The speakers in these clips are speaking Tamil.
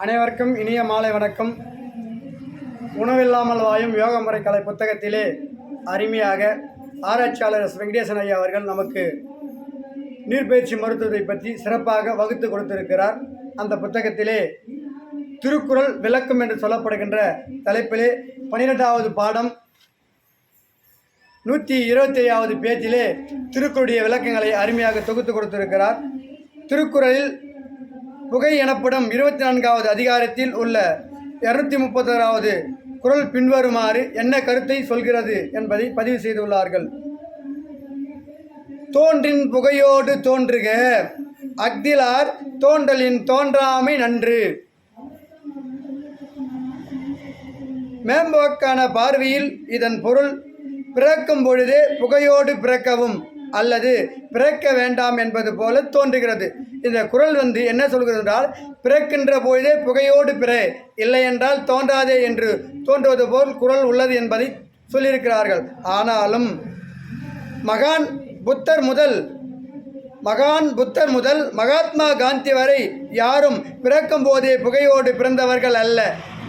அனைவருக்கும் இனிய மாலை வணக்கம் உணவில்லாமல் வாயும் யோக முறை கலை புத்தகத்திலே அருமையாக ஆராய்ச்சியாளர் எஸ். வெங்கடேசன் ஐயா அவர்கள் நமக்கு நீர்பயிற்சி மருத்துவத்தை பற்றி சிறப்பாக வகுத்து கொடுத்திருக்கிறார் அந்த புத்தகத்திலே திருக்குறள் விளக்கம் என்று சொல்லப்படுகின்ற தலைப்பிலே பன்னிரெண்டாவது பாடம் நூற்றி இருபத்தி ஐயாவது பேஜிலே திருக்குறளுடைய விளக்கங்களை அருமையாக தொகுத்து கொடுத்திருக்கிறார் திருக்குறளில் புகை எனப்படும் இருபத்தி நான்காவது அதிகாரத்தில் உள்ள இருநூத்தி முப்பத்தோராவது குரல் பின்வருமாறு என்ன கருத்தை சொல்கிறது என்பதை பதிவு செய்துள்ளார்கள். தோன்றின் புகையோடு தோன்றுக அக்திலார் தோன்றலின் தோன்றாமை நன்று. மேம்போக்கான பார்வையில் இதன் பொருள் பிறக்கும் பொழுதே புகையோடு பிறக்கவும். அல்லது பிறக்க வேண்டாம் என்பது போல தோன்றுகிறது. இந்த குறள் வந்து என்ன சொல்கிறது என்றால் பிறக்கின்ற பொழுதே புகையோடு பிற இல்லை என்றால் தோன்றாதே என்று தோன்றுவது போல் குரல் உள்ளது என்பதை சொல்லியிருக்கிறார்கள். ஆனாலும் மகான் புத்தர் முதல் மகான் புத்தர் முதல் மகாத்மா காந்தி வரை யாரும் பிறக்கும் போதே புகையோடு பிறந்தவர்கள் அல்ல.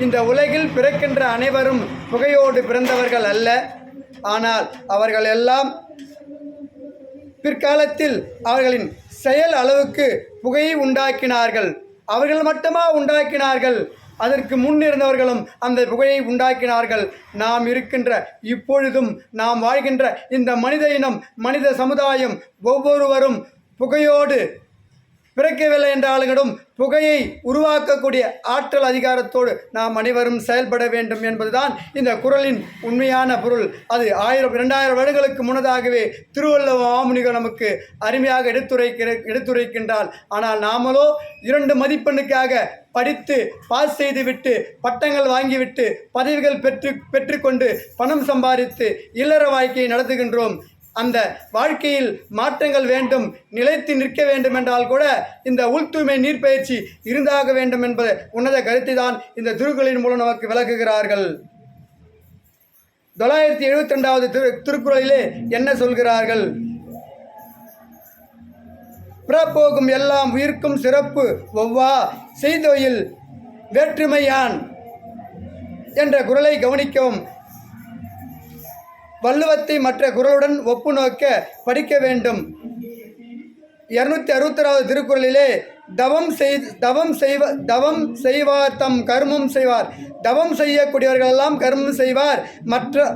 இந்த உலகில் பிறக்கின்ற அனைவரும் புகையோடு பிறந்தவர்கள் அல்ல. ஆனால் அவர்கள் எல்லாம் பிற்காலத்தில் அவர்களின் செயல் அளவுக்கு புகையை உண்டாக்கினார்கள். அவர்கள் மட்டுமா உண்டாக்கினார்கள்? அதற்கு முன் இருந்தவர்களும் அந்த புகையை உண்டாக்கினார்கள். நாம் இருக்கின்ற இப்பொழுதும் நாம் வாழ்கின்ற இந்த மனித இனம் மனித சமுதாயம் ஒவ்வொருவரும் புகையோடு பிறக்கவில்லை என்றாலும் புகையை உருவாக்கக்கூடிய ஆற்றல் அதிகாரத்தோடு நாம் அனைவரும் செயல்பட வேண்டும் என்பதுதான் இந்த குரலின் உண்மையான பொருள். அது ஆயிரம் இரண்டாயிரம் வருடங்களுக்கு முன்னதாகவே திருவள்ளுவ ஆமுனிகள் நமக்கு அருமையாக எடுத்துரைக்கிற எடுத்துரைக்கின்றால் ஆனால் நாமளோ இரண்டு மதிப்பெண்ணுக்காக படித்து பாஸ் செய்துவிட்டு பட்டங்கள் வாங்கிவிட்டு பதவிகள் பெற்று பெற்றுக்கொண்டு பணம் சம்பாதித்து இல்லற வாழ்க்கையை நடத்துகின்றோம். அந்த வாழ்க்கையில் மாற்றங்கள் வேண்டும் நிலைத்து நிற்க வேண்டும் என்றால் கூட இந்த உள்தூய்மை நீர்ப்பயிற்சி இருந்தாக வேண்டும் என்பது உன்னத கருத்தை தான் இந்த திருக்குறளின் மூலம் நமக்கு விளக்குகிறார்கள். தொள்ளாயிரத்தி எழுபத்தி ரெண்டாவது திரு திருக்குறளிலே என்ன சொல்கிறார்கள்? பிறப்போகும் எல்லாம் உயிர்க்கும் சிறப்பு ஒவ்வா செய்தொயில் வேற்றுமையான் என்ற குரலை கவனிக்கவும். வள்ளுவத்தை மற்ற குரலுடன் ஒப்பு நோக்க படிக்க வேண்டும். இருநூத்தி அறுபத்தொராவது திருக்குறளிலே தவம் செய் தவம் செய்வ தவம் செய்வார் தம் கர்மம் செய்வார். தவம் செய்யக்கூடியவர்களெல்லாம் கர்மம் செய்வார். மற்ற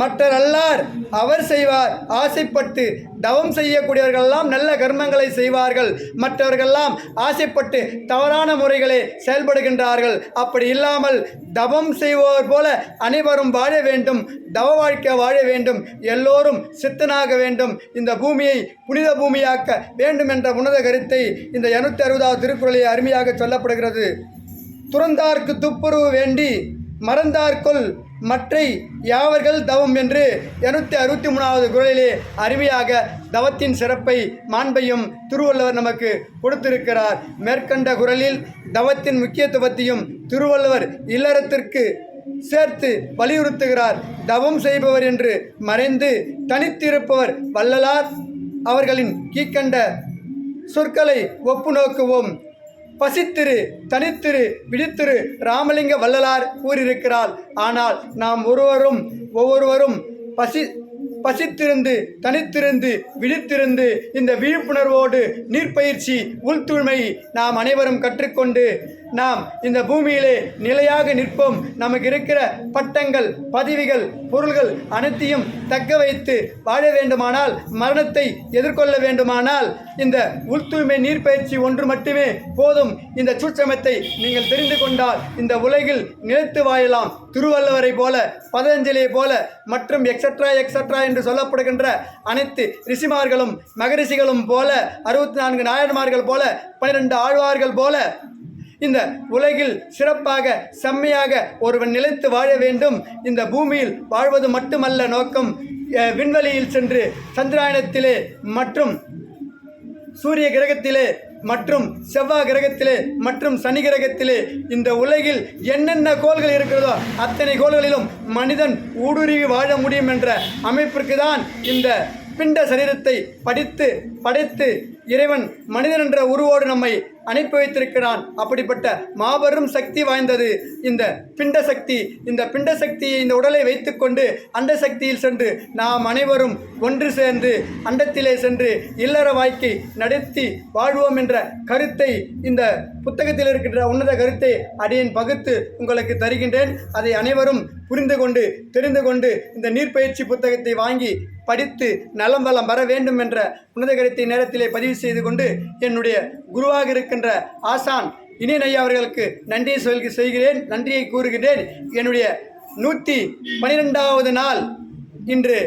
மற்றரல்லார் அவர் செய்வார். ஆசைப்பட்டு தவம் செய்யக்கூடியவர்களெல்லாம் நல்ல கர்மங்களை செய்வார்கள். மற்றவர்களெல்லாம் ஆசைப்பட்டு தவறான முறைகளை செயல்படுகின்றார்கள். அப்படி இல்லாமல் தவம் செய்வோர் போல அனைவரும் வாழ வேண்டும். தவ வாழ்க்கை வாழ வேண்டும். எல்லோரும் சித்தனாக வேண்டும். இந்த பூமியை புனித பூமியாக்க வேண்டும் என்ற உன்னத கருத்தை இந்த இரநூத்தி அறுபதாவது திருக்குறளை அருமையாக சொல்லப்படுகிறது. துறந்தார்க்கு துப்புரவு வேண்டி மறந்தார்க்குள் மற்றை யாவர்கள் தவம் என்று இருநூத்தி அறுபத்தி மூணாவது குரலிலே அருமையாக தவத்தின் சிறப்பை மாண்பையும் திருவள்ளுவர் நமக்கு கொடுத்திருக்கிறார். மேற்கண்ட குரலில் தவத்தின் முக்கியத்துவத்தையும் திருவள்ளுவர் இல்லறத்திற்கு சேர்த்து வலியுறுத்துகிறார். தவம் செய்பவர் என்று மறைந்து தனித்திருப்பவர் வள்ளலார் அவர்களின் கீழ்கண்ட சொற்களை ஒப்பு நோக்குவோம் பசித்திரு தனித்திரு விழித்திரு ராமலிங்க வள்ளலார் கூறியிருக்கிறார் ஆனால் நாம் ஒருவரும் ஒவ்வொருவரும் பசி பசித்திருந்து தனித்திருந்து விழித்திருந்து இந்த விழிப்புணர்வோடு நீர்ப்பயிற்சி உள்தூய்மை நாம் அனைவரும் கற்றுக்கொண்டு நாம் இந்த பூமியிலே நிலையாக நிற்போம். நமக்கு இருக்கிற பட்டங்கள் பதவிகள் பொருள்கள் அனைத்தையும் தக்க வைத்து வாழ வேண்டுமானால் மரணத்தை எதிர்கொள்ள வேண்டுமானால் இந்த உள்தூய்மை நீர்ப்பயிற்சி ஒன்று மட்டுமே போதும். இந்த சூட்சமத்தை நீங்கள் தெரிந்து கொண்டால் இந்த உலகில் நிலைத்து வாழலாம். திருவள்ளுவரை போல பதஞ்சலியை போல மற்றும் எக்ஸட்ரா எக்ஸட்ரா என்று சொல்லப்படுகின்ற அனைத்து ரிஷிமார்களும் மகரிஷிகளும் போல அறுபத்தி நான்கு நாயன்மார்கள் போல பன்னிரெண்டு ஆழ்வார்கள் போல இந்த உலகில் சிறப்பாக செம்மையாக ஒருவன் நிலைத்து வாழ வேண்டும். இந்த பூமியில் வாழ்வது மட்டுமல்ல நோக்கம். விண்வெளியில் சென்று சந்திராயணத்திலே மற்றும் சூரிய கிரகத்திலே மற்றும் செவ்வாய் கிரகத்திலே மற்றும் சனி கிரகத்திலே இந்த உலகில் என்னென்ன கோள்கள் இருக்கிறதோ அத்தனை கோள்களிலும் மனிதன் ஊடுருவி வாழ முடியும் என்ற அமைப்பிற்கு தான் இந்த பிண்ட சரீரத்தை படித்து படைத்து இறைவன் மனிதன் என்ற உருவோடு நம்மை அனுப்பி வைத்திருக்கிறான். அப்படிப்பட்ட மாபெரும் சக்தி வாய்ந்தது இந்த பிண்ட சக்தி. இந்த பிண்ட சக்தியை இந்த உடலை வைத்துக்கொண்டு அண்ட சக்தியில் சென்று நாம் அனைவரும் ஒன்று சேர்ந்து அண்டத்திலே சென்று இல்லற வாழ்க்கை நடத்தி வாழ்வோம் என்ற கருத்தை இந்த புத்தகத்தில் இருக்கின்ற உன்னத கருத்தை அடியேன் பகுத்து உங்களுக்கு தருகின்றேன். அதை அனைவரும் புரிந்து கொண்டு தெரிந்து கொண்டு இந்த நீர்ப்பயிற்சி புத்தகத்தை வாங்கி படித்து நலம் வளம் வர வேண்டும் என்ற உன்னத கருத்தை நேரத்திலே பதிவு செய்து கொண்டு என்னுடைய குருவாக இருக்கின்ற ஆசான் இனியன் ஐயா அவர்களுக்கு நன்றியை சொல் செய்கிறேன் நன்றியை கூறுகிறேன் என்னுடைய நூற்றி பனிரெண்டாவது நாள் இன்று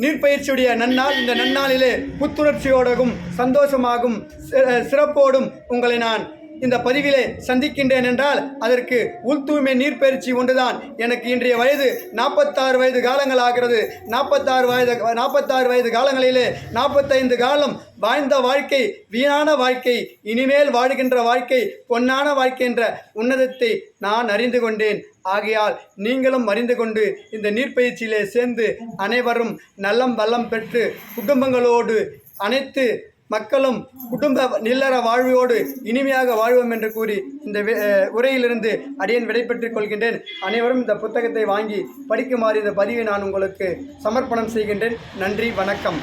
நீர்ப்பயிற்சியுடைய நன்னாள் இந்த நன்னாளிலே புத்துணர்ச்சியோடவும் சந்தோஷமாகும் சிறப்போடும் உங்களை நான் இந்த பதிவிலே சந்திக்கின்றேன் என்றால் அதற்கு உள் தூய்மை நீர்ப்பயிற்சி ஒன்றுதான். எனக்கு இன்றைய வயது நாற்பத்தாறு வயது காலங்கள் ஆகிறது. நாற்பத்தாறு வயது நாற்பத்தாறு வயது காலங்களிலே நாற்பத்தைந்து காலம் வாழ்ந்த வாழ்க்கை வீணான வாழ்க்கை இனிமேல் வாழ்கின்ற வாழ்க்கை பொன்னான வாழ்க்கை என்ற உன்னதத்தை நான் அறிந்து கொண்டேன். ஆகையால் நீங்களும் அறிந்து கொண்டு இந்த நீர்ப்பயிற்சியிலே சேர்ந்து அனைவரும் நல்லம் வல்லம் பெற்று குடும்பங்களோடு அனைத்து மக்களும் குடும்ப நில்லற வாழ்வோடு இனிமையாக வாழ்வோம் என்று கூறி இந்த உரையிலிருந்து அடியேன் விடைபெற்றுக் கொள்கின்றேன். அனைவரும் இந்த புத்தகத்தை வாங்கி படிக்குமாறு இந்த பதிவை நான் உங்களுக்கு சமர்ப்பணம் செய்கின்றேன். நன்றி வணக்கம்.